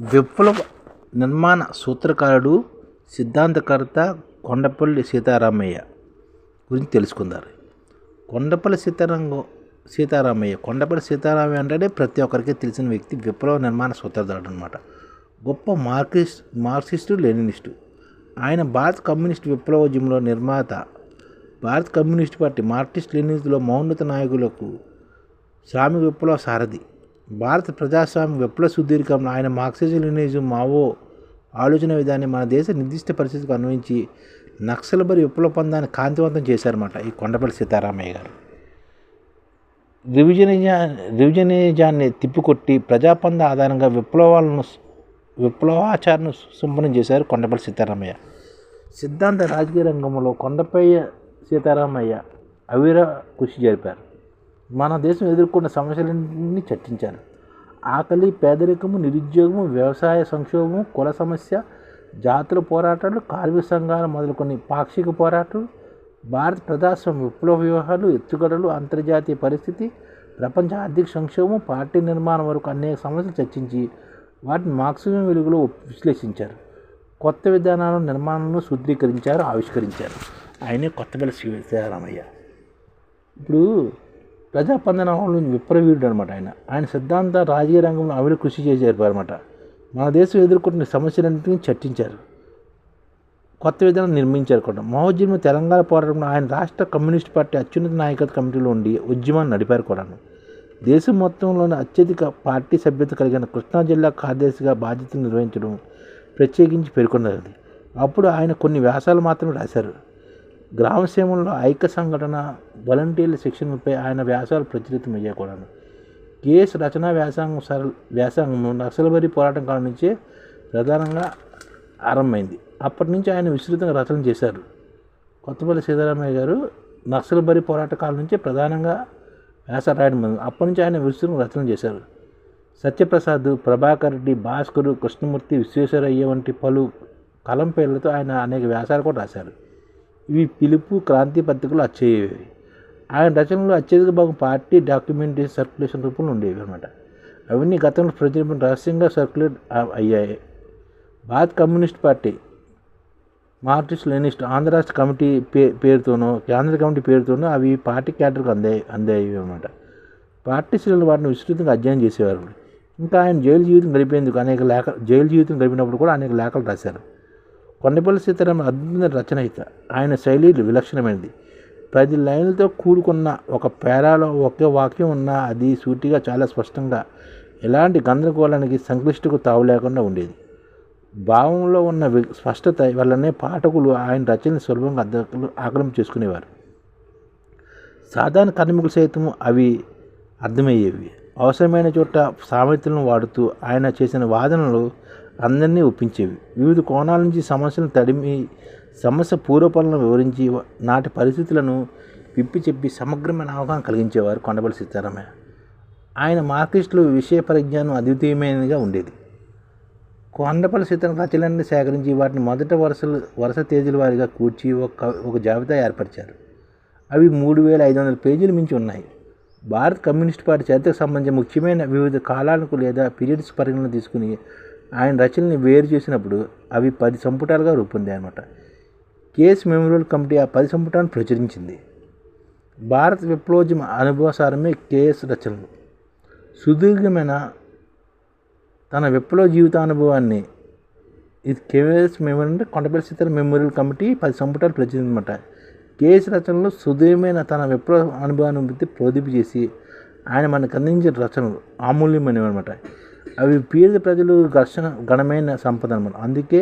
విప్లవ నిర్మాణ సూత్రకారుడు సిద్ధాంతకర్త కొండపల్లి సీతారామయ్య గురించి తెలుసుకుందారు కొండపల్లి సీతారామ సీతారామయ్య. కొండపల్లి సీతారామయ్య అంటే ప్రతి ఒక్కరికి తెలిసిన వ్యక్తి విప్లవ నిర్మాణ సూత్రధారుడు అనమాట గొప్ప మార్క్సిస్ట్ మార్క్సిస్టు లెనినిస్టు. ఆయన భారత కమ్యూనిస్ట్ విప్లవోద్యమంలో నిర్మాత. భారత కమ్యూనిస్ట్ పార్టీ మార్క్సిస్ట్ లెనినిస్టులో మౌన్నత నాయకులకు శ్రామిక విప్లవ సారథి. భారత ప్రజాస్వామ్య విప్లవ సుదీర్ఘంలో ఆయన మార్క్సిజం మావో ఆలోచన విధాన్ని మన దేశ నిర్దిష్ట పరిస్థితికి అన్వయించి నక్సల్బరి విప్లవ పందాన్ని కాంతివంతం చేశారన్నమాట ఈ కొండపల్లి సీతారామయ్య గారు. రివిజనిజా రివిజనిజాన్ని తిప్పికొట్టి ప్రజాపంద ఆధారంగా విప్లవాలను విప్లవాచారను సుంపనం చేశారు కొండపల్లి సీతారామయ్య. సిద్ధాంత రాజకీయ రంగంలో కొండపల్లి సీతారామయ్య అవిర కృషి జరిపారు. మన దేశం ఎదుర్కొన్న సమస్యలన్నీ చర్చించారు. ఆకలి పేదరికము నిరుద్యోగము వ్యవసాయ సంక్షోభము కుల సమస్య జాతుల పోరాటాలు కార్మిక సంఘాలు మొదలుకొని పాక్షిక పోరాటాలు భారత ప్రజాస్వామ్య విప్లవ వ్యూహాలు ఎత్తుగడలు అంతర్జాతీయ పరిస్థితి ప్రపంచ ఆర్థిక సంక్షోభం పార్టీ నిర్మాణం వరకు అనేక సమస్యలు చర్చించి వాటిని మార్క్సిజం వెలుగులో విశ్లేషించారు. కొత్త విధానాల నిర్మాణాలను సూత్రీకరించారు ఆవిష్కరించారు. ఆయనే కొత్తపల్లి సీతారామయ్య ఇప్పుడు ప్రజాపందనంలో విప్రవీరుడు అనమాట ఆయన. ఆయన సిద్ధాంత రాజకీయ రంగంలో అవిడ కృషి చేశారు అనమాట మన దేశం ఎదుర్కొంటున్న సమస్యలన్నింటినీ చర్చించారు. కొత్త విధానం నిర్మించారు కూడా. మహోద్యమ తెలంగాణ పోరాటంలో ఆయన రాష్ట్ర కమ్యూనిస్ట్ పార్టీ అత్యున్నత నాయకత్వ కమిటీలో ఉండి ఉద్యమాన్ని నడిపారు కూడాను దేశం మొత్తంలోని అత్యధిక పార్టీ సభ్యత కలిగిన కృష్ణా జిల్లా కార్యదర్శిగా బాధ్యతలు నిర్వహించడం ప్రత్యేకించి పేర్కొన్నది. అప్పుడు ఆయన కొన్ని వ్యాసాలు మాత్రమే రాశారు. గ్రామసీమంలో ఐక్య సంఘటన వాలంటీర్ల శిక్షణపై ఆయన వ్యాసాలు ప్రచురితమయ్యాయి కూడాను కేఎస్ రచనా వ్యాసంగం సరళ వ్యాసంగం నక్సలబరి పోరాటం కాలం నుంచే ప్రధానంగా ఆరంభమైంది. అప్పటి నుంచి ఆయన విస్తృతంగా రచన చేశారు. కొత్తపల్లి సీతారామయ్య గారు నక్సలబరి పోరాట కాలం నుంచే ప్రధానంగా వ్యాసాలు రాయడం అప్పటి నుంచి ఆయన విస్తృతంగా రచన చేశారు. సత్యప్రసాద్ ప్రభాకర్ రెడ్డి భాస్కరు కృష్ణమూర్తి విశ్వేశ్వరయ్య వంటి పలు కలం పేర్లతో ఆయన అనేక వ్యాసాలు కూడా రాశారు. ఇవి పిలుపు క్రాంతి పత్రికలు అచ్చయ్యేవి ఆయన రచనలు అత్యధిక భాగం పార్టీ డాక్యుమెంటరీ సర్క్యులేషన్ రూపంలో ఉండేవి అనమాట అవన్నీ గతంలో ప్రచురణ రహస్యంగా సర్క్యులేట్ అయ్యాయి. Bharat communist party Marxist Leninist Andhra రాష్ట్ర కమిటీ పే పేరుతోనో కేంద్ర కమిటీ పేరుతోనో అవి పార్టీ క్యాడర్కు అందాయి అందాయి అనమాట పార్టీ శ్రేణులు వాటిని విస్తృతంగా అధ్యయనం చేసేవారు. ఇంకా ఆయన జైలు జీవితం గడిపేందుకు అనేక లేఖ జైలు జీవితం గడిపినప్పుడు కూడా అనేక లేఖలు రాశారు. కొండపల్లి సీతారామ అద్భుత రచనయిత ఆయన శైలి విలక్షణమైనది. పది లైన్లతో కూడుకున్న ఒక పేరాలో ఒకే వాక్యం ఉన్నా అది సూటిగా చాలా స్పష్టంగా ఎలాంటి గందరగోళానికి సంక్లిష్టకు తావు లేకుండా ఉండేది. భావంలో ఉన్న స్పష్టత వల్లనే పాఠకులు ఆయన రచనని సులభంగా అర్థం ఆకలం చేసుకునేవారు. సాధారణ కార్మికులు సైతం అవి అర్థమయ్యేవి. అవసరమైన చోట సామెతలను వాడుతూ ఆయన చేసిన వాదనలు అందరినీ ఒప్పించేవి. వివిధ కోణాల నుంచి సమస్యలను తడిమి సమస్య పూర్వపలను వివరించి నాటి పరిస్థితులను విప్పి చెప్పి సమగ్రమైన అవగాహన కలిగించేవారు కొండపల్లి సీతారామయ్య. ఆయన మార్కెస్ట్లో విషయ పరిజ్ఞానం అద్వితీయమైనదిగా ఉండేది. కొండపల్లి సీతారామ రచనలన్నీ సేకరించి వాటిని మొదట వరుసలు వరుస తేదీల వారిగా కూర్చి ఒక ఒక జాబితా ఏర్పరిచారు. అవి మూడు వేల ఐదు వందల పేజీలు మించి ఉన్నాయి. భారత కమ్యూనిస్ట్ పార్టీ చరిత్రకు సంబంధించిన ముఖ్యమైన వివిధ కాలాలకు లేదా పీరియడ్స్ పరిగణన తీసుకుని ఆయన రచనల్ని వేరు చేసినప్పుడు అవి పది సంపుటాలుగా రూపొందాయి అనమాట కేఎస్ మెమోరియల్ కమిటీ ఆ పది సంపుటాలను ప్రచురించింది. భారత విప్లవోద్యమ అనుభవసారమే కేఎస్ రచనలు. సుదీర్ఘమైన తన విప్లవ జీవితానుభవాన్ని ఇది కేఎస్ మెమోరియల్ అంటే కొండపల్లి సీతారాం మెమోరియల్ కమిటీ పది సంపుటాలు ప్రచురిందన్నమాట కేఎస్ రచనలు సుదీర్ఘమైన తన విప్లవ అనుభవాన్ని ప్రోదింపు చేసి ఆయన మనకు అందించిన రచనలు అమూల్యమైనవి అనమాట అవి పీడిత ప్రజలు ఘర్షణ ఘనమైన సంపద అనమాట అందుకే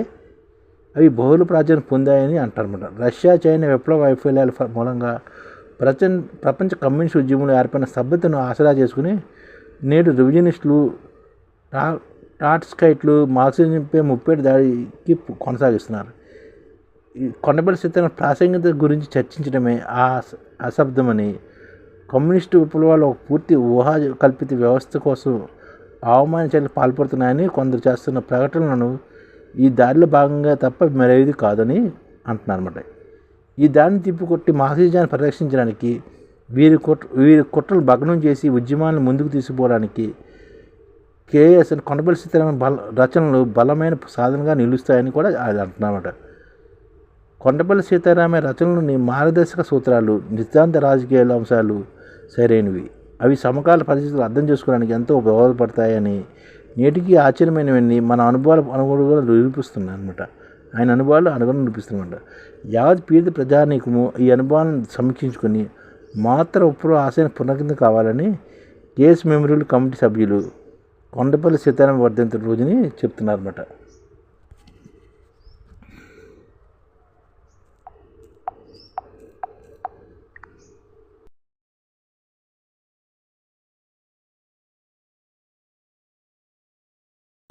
అవి బహుళ ప్రాచుర్యం పొందాయని అంటారనమాట రష్యా చైనా విప్లవ వైఫల్యాల మూలంగా ప్రచ ప్రపంచ కమ్యూనిస్ట్ ఉద్యమంలో ఏర్పడిన సభ్యతను ఆసరా చేసుకుని నేడు రివిజనిస్టులు టా టాట్స్కైట్లు మార్క్సిజంపై ముప్పై దాడికి కొనసాగిస్తున్నారు. ఈ కొండపల్లి సీతారామ ప్రాసంగికత గురించి చర్చించడమే ఆ అశబ్దమని కమ్యూనిస్టు విప్లవాలు ఒక పూర్తి ఊహా కల్పిత వ్యవస్థ కోసం అవమాన చర్యలు పాల్పడుతున్నాయని కొందరు చేస్తున్న ప్రకటనలను ఈ దారిలో భాగంగా తప్ప మరేది కాదని అంటున్నారు అనమాట ఈ దాడిని తిప్పికొట్టి మార్క్సిజాన్ని పరిరక్షించడానికి వీరి కుట్ర వీరి కుట్రలు భగ్నం చేసి ఉద్యమాలను ముందుకు తీసుకుపోవడానికి కేఎస్ కొండపల్లి సీతారామన్ బల రచనలు బలమైన సాధనగా నిలుస్తాయని కూడా అది అంటున్నామట కొండపల్లి సీతారామ రచనలోని మార్గదర్శక సూత్రాలు నితాంత రాజకీయాల అంశాలు సరైనవి. అవి సమకాల పరిస్థితులు అర్థం చేసుకోవడానికి ఎంతో ఉపయోగపడతాయని నేటికి ఆశ్చర్యమైనవన్నీ మన అనుభవాలు అనుగుణంగా నిరూపిస్తున్నాయి అనమాట ఆయన అనుభవాలు అనుగుణం నిరూపిస్తున్నమాట యావత్ పీడిత ప్రజానీకము ఈ అనుభవాలను సమీక్షించుకొని మాత్ర ఉప్పు ఆశయం పునరుద్ధరణ కావాలని కేస్ మెమోరియల్ కమిటీ సభ్యులు కొండపల్లి సీతారామ వర్ధంతి రోజుని చెప్తున్నారన్నమాట.